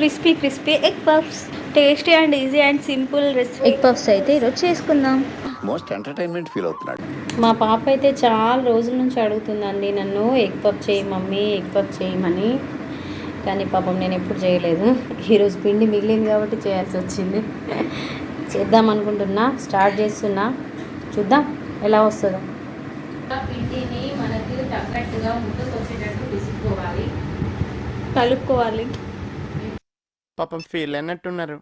Crispy crispy egg puffs. Tasty and easy and simple recipe. Egg puffs అయితే ఈరోజు చేసుకుందాం. Most entertainment feel అవుతున్నాడు. మా పాప అయితే చాలా రోజుల నుంచి అడుగుతుందండి నన్ను ఎగ్ పఫ్ చేయి మమ్మీ ఎగ్ పఫ్ చేయమని కానీ పాపం నేను ఎప్పుడు చేయలేదు. ఈరోజు పిండి మిగిలింది కాబట్టి చేయాల్సి వచ్చింది. చేద్దాం అనుకుంటున్నా స్టార్ట్ చేస్తున్నా. చూద్దాం ఎలా వస్తుందో. పిండిని మనకి తగ్గట్టుగా ముద్దకు వచ్చేటట్టు తీసుకోవాలి కలుపుకోవాలి. పాపం ఫీల్ అన్నట్టున్నారు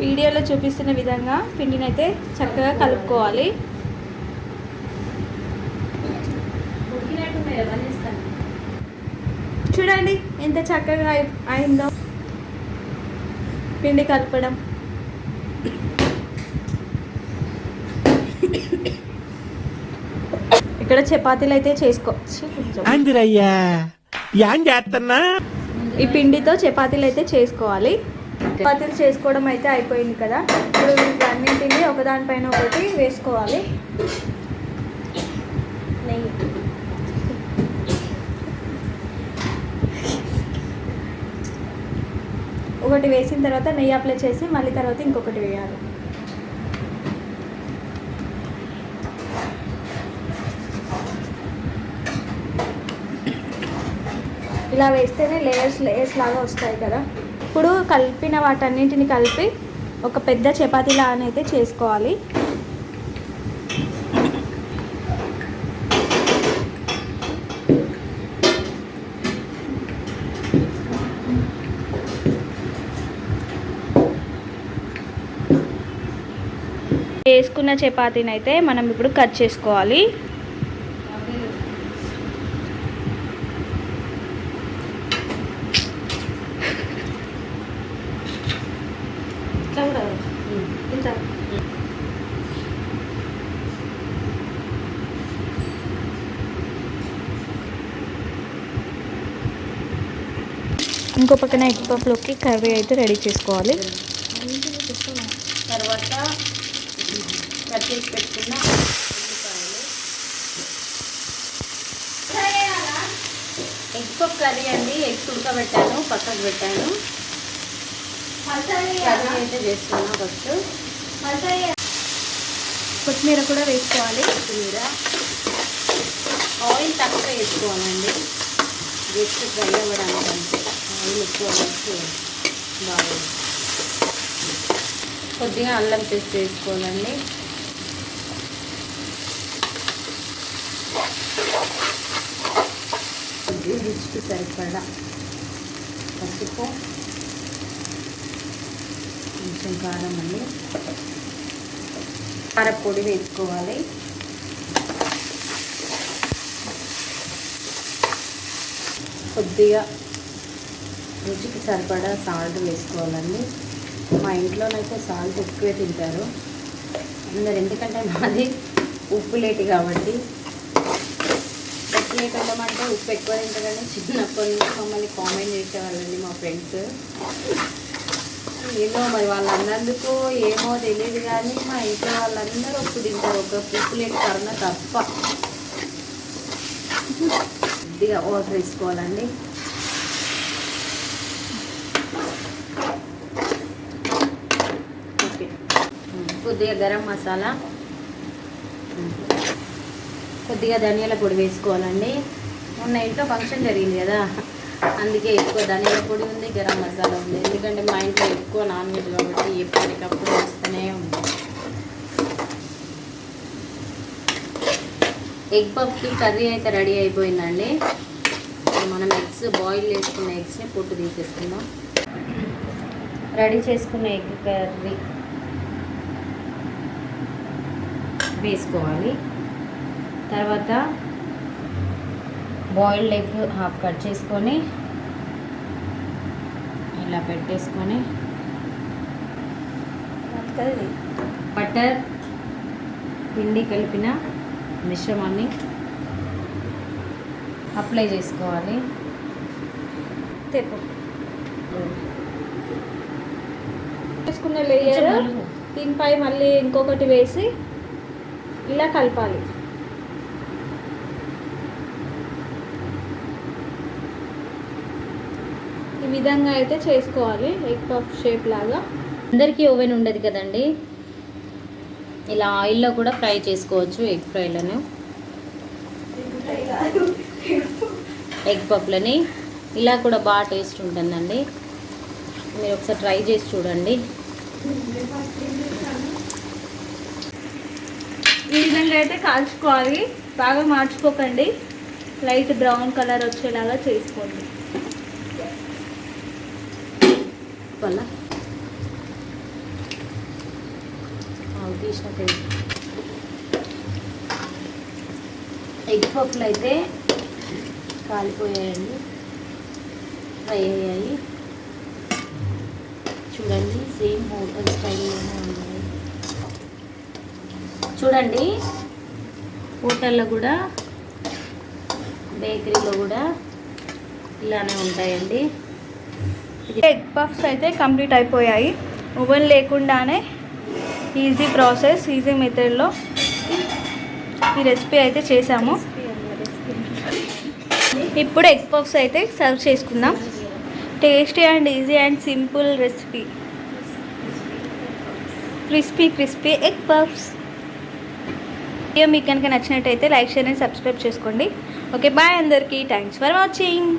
వీడియోలో చూపిస్తున్న విధంగా పిండిని అయితే చక్కగా కలుపుకోవాలి. చూడండి ఎంత చక్కగా అయి- అయిందో. పిండి కలపడం. ఇక్కడ చపాతీలు అయితే చేసుకోవచ్చు. ఈ పిండితో చపాతీలు అయితే చేసుకోవాలి. చపాతీలు చేసుకోవడం అయితే అయిపోయింది కదా. ఇప్పుడు అన్నింటినీ ఒకదానిపైన ఒకటి వేసుకోవాలి. నెయ్యి. ఒకటి వేసిన తర్వాత నెయ్యి అప్లై చేసి మళ్ళీ తర్వాత ఇంకొకటి వేయాలి. ఇలా వేస్తేనే లేయర్స్ లేయర్స్ లాగా వస్తాయి కదా. ఇప్పుడు కలిపిన వాటన్నింటిని కలిపి ఒక పెద్ద చపాతీలా అయితే చేసుకోవాలి. వేసుకున్న చపాతీని అయితే మనం ఇప్పుడు కట్ చేసుకోవాలి. ఇంత ఇంకో పక్కన ఎగ్ పఫ్లోకి కర్రీ అయితే రెడీ చేసుకోవాలి. తర్వాత కట్ చేసి పెట్టుకున్న ఎగ్ పఫ్ కర్రీ అండి ఎగ్స్ ఉడకబెట్టాను పక్కకు పెట్టాను. కర్రీ అయితే చేస్తున్నా ఫస్ట్. కొత్తిమీర కూడా వేసుకోవాలి. కొత్తిమీర. ఆయిల్ తక్కువ వేసుకోవాలండి. జస్ట్ ఫ్రై అవ్వడానికి ఆయిల్ ఎక్కువ బాగా కొద్దిగా అల్లం పేస్ట్ వేసుకోవాలండి. కొద్దిగా రుచికి సరిపడా పసుపు. కొంచెం కారం అండి. కారపొడి వేసుకోవాలి. కొద్దిగా రుచికి సరిపడా సాల్ట్ వేసుకోవాలండి. మా ఇంట్లోనైతే సాల్ట్ ఎక్కువే తింటారు. అందరు ఎందుకంటే మాది ఉప్పు లేటి కాబట్టి. ఉప్పు లేటి అంటే ఉప్పు ఎక్కువ తింటారని చిన్నప్పటి నుంచి మమ్మల్ని కామెంట్ చేసేవాళ్ళండి మా ఫ్రెండ్స్. ఏమో మరి వాళ్ళు అన్నందుకు ఏమో తెలియదు కానీ మా ఇంట్లో వాళ్ళందరూ ఇప్పుడు తింటారు ఒక ఉప్పు లేటి తప్ప. కొద్దిగా వాటర్ వేసుకోవాలండి. ఓకే. కొద్దిగా గరం మసాలా. కొద్దిగా ధనియాల పొడి వేసుకోవాలండి. మొన్న ఇంట్లో ఫంక్షన్ జరిగింది కదా. అందుకే ఎక్కువ ధనియాల పొడి ఉంది గరం మసాలా ఉంది. ఎందుకంటే మా ఇంట్లో ఎక్కువ నాన్ వెజ్ కాబట్టి ఎప్పటికప్పుడు వేస్తూనే ఉంది. ఎగ్ పఫ్కి కర్రీ అయితే రెడీ అయిపోయిందండి. మనం ఎగ్స్ బాయిల్ చేసుకున్న ఎగ్స్ని పొట్టు తీసేసుకుందాం. రెడీ చేసుకున్న ఎగ్ కర్రీ వేసుకోవాలి. తర్వాత బాయిల్డ్ ఎగ్ హాఫ్ కట్ చేసుకొని ఇలా పెట్టేసుకొని బటర్ పిండి కలిపిన మిశ్రమాన్ని అప్లై చేసుకోవాలి. తెప్పు. వేసుకున్న లేయర్. దీనిపై మళ్ళీ ఇంకొకటి వేసి ఇలా కలపాలి. ఈ విధంగా అయితే చేసుకోవాలి ఎగ్ పఫ్ షేప్ లాగా. అందరికీ ఓవెన్ ఉండదు కదండి. ఇలా ఆయిల్లో కూడా ఫ్రై చేసుకోవచ్చు ఎగ్ ఫ్రైలను ఎగ్ పఫ్లని ఇలా కూడా బాగా టేస్ట్ ఉంటుందండి. మీరు ఒకసారి ట్రై చేసి చూడండి. ఈ విధంగా అయితే కాల్చుకోవాలి. బాగా మార్చుకోకండి. లైట్ బ్రౌన్ కలర్ వచ్చేలాగా చేసుకోండి. వల్ల తీసినట్టు ఎగ్ పప్పులు అయితే కాలిపోయాయండి. ఫ్రై అయ్యాయి. చూడండి సేమ్ హోటల్ స్టైల్లోనే ఉన్నాయి. చూడండి హోటల్లో కూడా బేకరీలో కూడా ఇలానే ఉంటాయండి. ఎగ్ పఫ్స్ అయితే కంప్లీట్ అయిపోయాయి. ఓవెన్ లేకుండానే ఈజీ ప్రాసెస్ ఈజీ మెథడ్లో ఈ రెసిపీ అయితే చేసాము ఇప్పుడు ఎగ్ పఫ్స్ అయితే సర్వ్ చేసుకుందాం. Tasty and easy and simple recipe crispy crispy egg puffs video మీకు కనుక నచ్చినట్టయితే లైక్ షేర్ అండ్ సబ్స్క్రైబ్ చేసుకోండి. ఓకే బాయ్ అందరికీ. Thanks for watching